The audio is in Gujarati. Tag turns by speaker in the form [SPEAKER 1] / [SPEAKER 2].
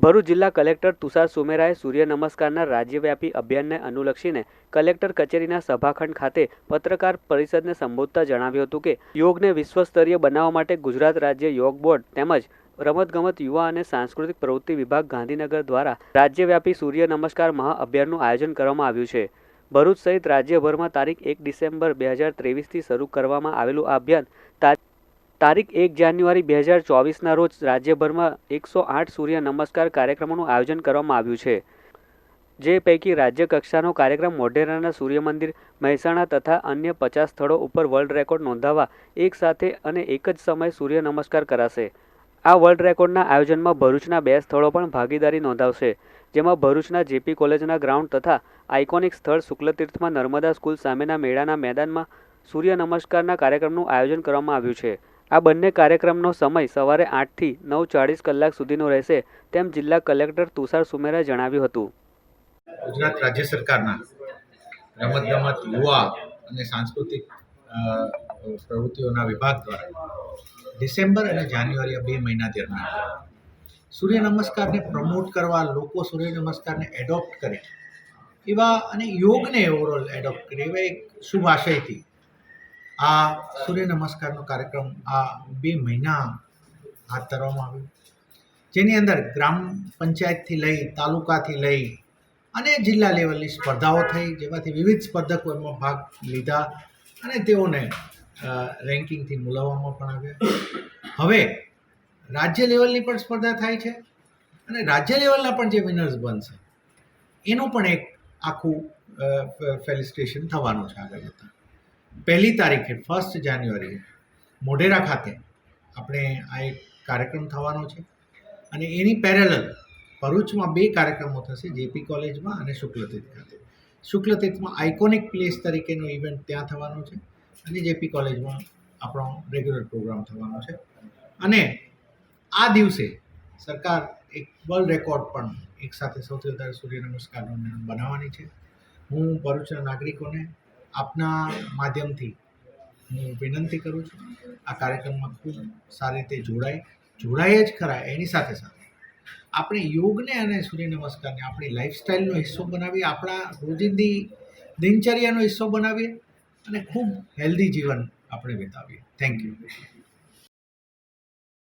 [SPEAKER 1] ભરૂચ જિલ્લા કલેક્ટર તુષાર સુમેરાએ સૂર્ય નમસ્કારના રાજ્યવ્યાપી અભિયાનને અનુલક્ષીને કલેક્ટર કચેરીના સભાખંડ ખાતે પત્રકાર પરિષદને સંબોધતા જણાવ્યું હતું કે, યોગને વિશ્વસ્તરીય બનાવવા માટે ગુજરાત રાજ્ય યોગ બોર્ડ તેમજ રમતગમત યુવા અને સાંસ્કૃતિક પ્રવૃત્તિ વિભાગ ગાંધીનગર દ્વારા રાજ્યવ્યાપી સૂર્ય નમસ્કાર મહાઅભિયાનનું આયોજન કરવામાં આવ્યું છે. ભરૂચ સહિત રાજ્યભરમાં તારીખ એક ડિસેમ્બર બે હજાર ત્રેવીસથી શરૂ કરવામાં આવેલું આ અભિયાન તારીખ એક જાન્યુઆરી બે હજાર ચોવીસના રોજ રાજ્યભરમાં એકસો આઠ સૂર્ય નમસ્કાર કાર્યક્રમોનું આયોજન કરવામાં આવ્યું છે, જે પૈકી રાજ્ય કક્ષાનો કાર્યક્રમ મોઢેરાના સૂર્ય મંદિર મહેસાણા તથા અન્ય પચાસ સ્થળો ઉપર વર્લ્ડ રેકોર્ડ નોંધાવવા એક સાથે અને એક જ સમયે સૂર્ય નમસ્કાર કરાશે. આ વર્લ્ડ રેકોર્ડના આયોજનમાં ભરૂચના બે સ્થળો પણ ભાગીદારી નોંધાવશે, જેમાં ભરૂચના જેપી કોલેજના ગ્રાઉન્ડ તથા આઇકોનિક સ્થળ શુક્લતીર્થમાં નર્મદા સ્કૂલ સામેના મેળાના મેદાનમાં સૂર્ય નમસ્કારના કાર્યક્રમનું આયોજન કરવામાં આવ્યું છે. આ બંને કાર્યક્રમનો સમય સવારે આઠથી નવ ચાળીસ કલાક સુધીનો રહેશે, તેમ જિલ્લા કલેક્ટર તુષાર સુમેરાએ જણાવ્યું હતું.
[SPEAKER 2] ગુજરાત રાજ્ય સરકારના રમત ગમત યુવા અને સાંસ્કૃતિક પ્રવૃત્તિઓના વિભાગ દ્વારા ડિસેમ્બર અને જાન્યુઆરી બે મહિના દરમિયાન સૂર્ય નમસ્કારને પ્રમોટ કરવા, લોકો સૂર્ય નમસ્કારને એડોપ્ટ કરે, એવા અને યોગને ઓવરઓલ એડોપ્ટ કરે, એવા એક શુભ આશયથી આ સૂર્ય નમસ્કારનો કાર્યક્રમ આ બે મહિના હાથ ધરવામાં આવ્યો. જેની અંદર ગ્રામ પંચાયતથી લઈ તાલુકાથી લઈ અને જિલ્લા લેવલની સ્પર્ધાઓ થઈ, જેમાંથી વિવિધ સ્પર્ધકો એમાં ભાગ લીધા અને તેઓને રેન્કિંગથી બોલાવવામાં પણ આવ્યા. હવે રાજ્ય લેવલની પણ સ્પર્ધા થાય છે અને રાજ્ય લેવલના પણ જે વિનર્સ બનશે, એનું પણ એક આખું ફેલિસ્ટેશન થવાનું છે આગળ જતાં પહેલી તારીખે ફર્સ્ટ જાન્યુઆરી મોઢેરા ખાતે આપણે આ એક કાર્યક્રમ થવાનો છે અને એની પેરેલલ ભરૂચમાં બે કાર્યક્રમો થશે જેપી કોલેજમાં અને શુક્લતીર્થ ખાતે. શુક્લતીર્થમાં આઇકોનિક પ્લેસ તરીકેનો ઇવેન્ટ ત્યાં થવાનો છે અને જેપી કોલેજમાં આપણો રેગ્યુલર પ્રોગ્રામ થવાનો છે. અને આ દિવસે સરકાર એક વર્લ્ડ રેકોર્ડ પણ એક સાથે સૌથી વધારે સૂર્ય નમસ્કારનો બનાવવાની છે. હું ભરૂચના નાગરિકોને આપના માધ્યમથી હું વિનંતી કરું છું. આ કાર્યક્રમમાં ખૂબ સારી રીતે જોડાય. જોડાય જ ખરા એની સાથે સાથે. આપણે યોગને અને સૂર્ય નમસ્કારને આપણી લાઈફસ્ટાઈલનો હિસ્સો બનાવીએ, આપણા રોજિંદી દિનચર્યાનો હિસ્સો બનાવીએ અને ખૂબ હેલ્ધી જીવન આપણે વિતાવીએ. Thank you